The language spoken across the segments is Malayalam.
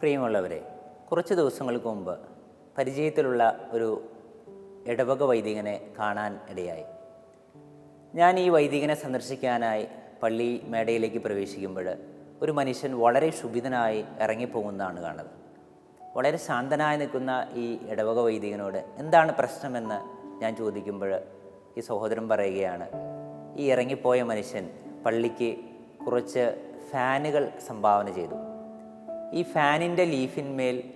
പ്രിയമുള്ളവരെ കുറച്ച് ദിവസങ്ങൾക്ക് മുമ്പ് പരിചയത്തിലുള്ള ഒരു ഇടവക വൈദികനെ കാണാൻ ഇടയായി. ഞാൻ ഈ വൈദികനെ സന്ദർശിക്കാനായി പള്ളി മേടയിലേക്ക് പ്രവേശിക്കുമ്പോൾ ഒരു മനുഷ്യൻ വളരെ ക്ഷുഭിതനായി ഇറങ്ങിപ്പോകുന്നതാണ് കാണുന്നത്. വളരെ ശാന്തനായി നിൽക്കുന്ന ഈ ഇടവക വൈദികനോട് എന്താണ് പ്രശ്നമെന്ന് ഞാൻ ചോദിക്കുമ്പോൾ ഈ സഹോദരൻ പറയുകയാണ് ഈ ഇറങ്ങിപ്പോയ മനുഷ്യൻ പള്ളിക്ക് കുറച്ച് ഫാനുകൾ സംഭാവന ചെയ്തു. ഈ ഫാനിന്റെ ലീഫിന്മേൽ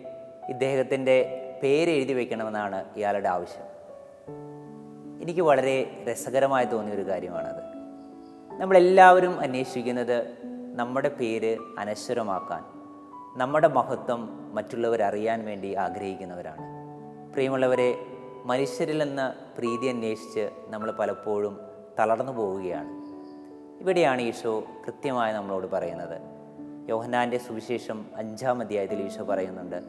ഇദ്ദേഹത്തിന്റെ പേര് എഴുതി വയ്ക്കണമെന്നാണ് ഇയാളുടെ ആവശ്യം. എനിക്ക് വളരെ രസകരമായി തോന്നിയ ഒരു കാര്യമാണത്. നമ്മളെല്ലാവരും അന്വേഷിക്കുന്നത് നമ്മുടെ പേര് അനശ്വരമാക്കാൻ നമ്മുടെ മഹത്വം മറ്റുള്ളവർ അറിയാൻ വേണ്ടി ആഗ്രഹിക്കുന്നവരാണ്. പ്രിയമുള്ളവരെ മനുഷ്യരിൽ നിന്ന് പ്രീതി അന്വേഷിച്ച് നമ്മൾ പലപ്പോഴും തളർന്നു പോവുകയാണ്. ഇവിടെയാണ് ഈശോ കൃത്യമായി നമ്മളോട് പറയുന്നത്. യോഹനാന്റെ സുവിശേഷം അഞ്ചാം അധ്യായത്തിൽ ഈശോ പറയുന്നുണ്ട്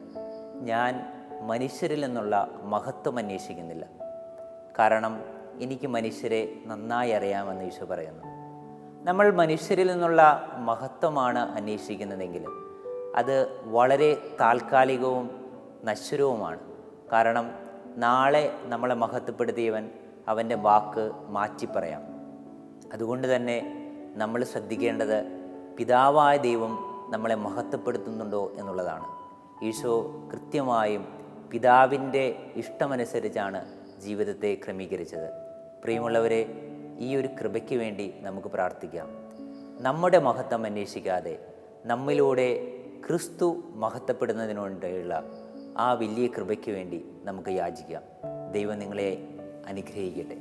ഞാൻ മനുഷ്യരിൽ നിന്നുള്ള മഹത്വം അന്വേഷിക്കുന്നില്ല. കാരണം എനിക്ക് മനുഷ്യരെ നന്നായി അറിയാമെന്ന് ഈശോ പറയുന്നു. നമ്മൾ മനുഷ്യരിൽ നിന്നുള്ള മഹത്വമാണ് അന്വേഷിക്കുന്നതെങ്കിൽ അത് വളരെ താൽക്കാലികവും നശ്വരവുമാണ്. കാരണം നാളെ നമ്മളെ മഹത്വപ്പെടുത്തിയവൻ അവന്റെ വാക്ക് മാറ്റി പറയാം അതുകൊണ്ട് തന്നെ നമ്മൾ ശ്രദ്ധിക്കേണ്ടത് പിതാവായ ദൈവം നമ്മളെ മഹത്വപ്പെടുത്തുന്നുണ്ടോ എന്നുള്ളതാണ്. ഈശോ കൃത്യമായും പിതാവിന്റെ ഇഷ്ടമനുസരിച്ചാണ് ജീവിതത്തെ ക്രമീകരിച്ചത്. പ്രിയമുള്ളവരെ ഈ ഒരു കൃപയ്ക്ക് വേണ്ടി നമുക്ക് പ്രാർത്ഥിക്കാം. നമ്മുടെ മഹത്വം അന്വേഷിക്കാതെ നമ്മിലൂടെ ക്രിസ്തു മഹത്വപ്പെടുന്നതിനുള്ള ആ വലിയ കൃപയ്ക്ക് വേണ്ടി നമുക്ക് യാചിക്കാം. ദൈവം നിങ്ങളെ അനുഗ്രഹിക്കട്ടെ.